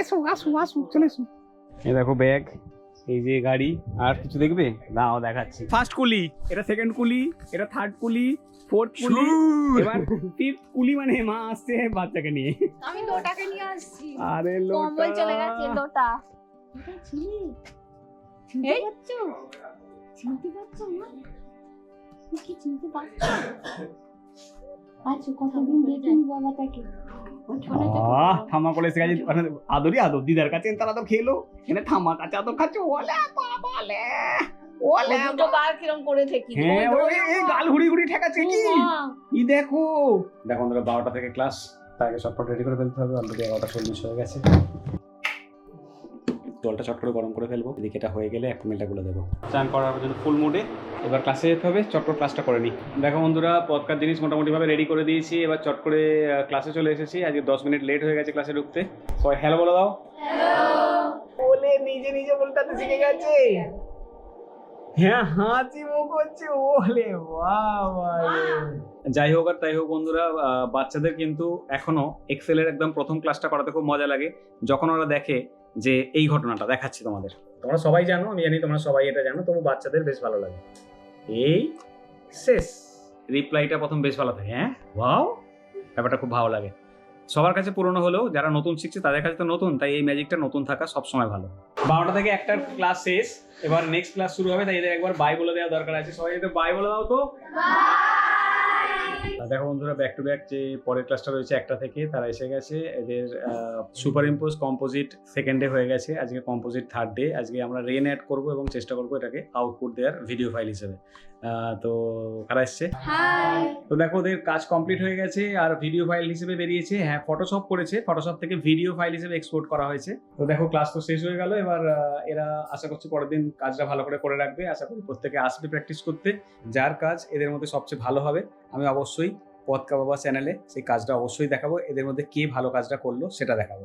এসো আসো আসো চলে এসো। এই দেখো ব্যাগ এই যে গাড়ি আর কিছু দেখবে? দাও দেখাচ্ছি। ফার্স্ট কুলি এটা সেকেন্ড কুলি এটা থার্ড কুলি ফোর্থ কুলি এবার ফিফথ কুলি মানে মা আসছে বাচ্চাকে নিয়ে। আমি লোটাকে নিয়ে আসছি। আরে কম্বল চলে গেছে লোটা। লোটা এই? পারছ? চিনতে পারছ মা? কি চিনতে পারছ? আচ্ছা কতদিন দেখিনি বাবা তাকে থামা মানে আদরই আদর দিদার কাছে তারা তো খেলো। এনে থামা কাছে আদর খাচ্ছে। ওলে বাবা ওলে দুটো গাল কিরম করে থেকে হ্যাঁ এই গাল ঘুরি ঘুরি ঠেকাচ্ছে কি? ই দেখো? দেখো থেকে ক্লাস তার আগে চটপট রেডি করে ফেলতে হবে। অলরেডি হয়ে গেছে। জলটা চট করে গরম করে ফেলব। এদিকে এটা হয়ে গেলে একগুলো দেবো। চান করার জন্য ফুল মুডে এবার ক্লাসে যেতে হবে চটপট ক্লাসটা করে নিই দেখো বন্ধুরা পদকার জিনিস মোটামুটিভাবে রেডি করে দিয়েছি এবার চট করে ক্লাসে চলে এসেছি। আজকে দশ মিনিট লেট হয়ে গেছে ক্লাসে ঢুকতে। সবাই হ্যালো বলে দাও। বলে নিজে নিজে বলতে শিখে গেছে। হ্যাঁ হাসি মুখ হচ্ছে ওলে বাবা যাই হোক আর তাই হোক বন্ধুরা বাচ্চাদের কিন্তু এখনও এক্সেলের একদম প্রথম ক্লাসটা করাতে খুব মজা লাগে। যখন ওরা দেখে যে এই ঘটনাটা দেখাচ্ছি তোমাদের। তোমরা সবাই জানো আমি জানি তোমরা সবাই এটা জানো তবু বাচ্চাদের বেশ ভালো লাগে। এই শেষ। রিপ্লাইটা প্রথম বেশ ভালো থাকে হ্যাঁ? ওয়াও ব্যাপারটা খুব ভালো লাগে। সবার কাছে পুরনো হলেও যারা নতুন শিখছে তাদের কাছে তো নতুন তাই এই ম্যাজিকটা নতুন থাকা সবসময় ভালো। বারোটা থেকে একটা ক্লাস শেষ এবার নেক্সট ক্লাস শুরু হবে তাই এদের একবার বাই বলে দেওয়া দরকার আছে। সবাই এদের বাই বলে দাও তো? দেখো বন্ধুরা ব্যাক টু ব্যাক যে পরের ক্লাসটা রয়েছে একটা থেকে তারা এসে গেছে। এদের superimpose composite second day হয়ে গেছে। আজকে কম্পোজিট থার্ড ডে আজকে আমরা রেন অ্যাড করব এবং চেষ্টা করব এটাকে আউটপুট দেওয়ার ভিডিও ফাইল হিসেবে। তো কারা এসছে? তো দেখো ওদের কাজ কমপ্লিট হয়ে গেছে আর ভিডিও ফাইল হিসেবে বেরিয়েছে। হ্যাঁ ফটোশপ করেছে। ফটোশপ থেকে ভিডিও ফাইল হিসেবে এক্সপোর্ট করা হয়েছে। তো দেখো ক্লাস তো শেষ হয়ে গেল। এবার এরা আশা করছি পরের দিন কাজটা ভালো করে করে রাখবে। আশা করি প্রত্যেকে আসবে প্র্যাকটিস করতে। যার কাজ এদের মধ্যে সবচেয়ে ভালো হবে। আমি অবশ্যই পদকা বাবা চ্যানেলে সেই কাজটা অবশ্যই দেখাবো। এদের মধ্যে কে ভালো কাজটা করল সেটা দেখাবো।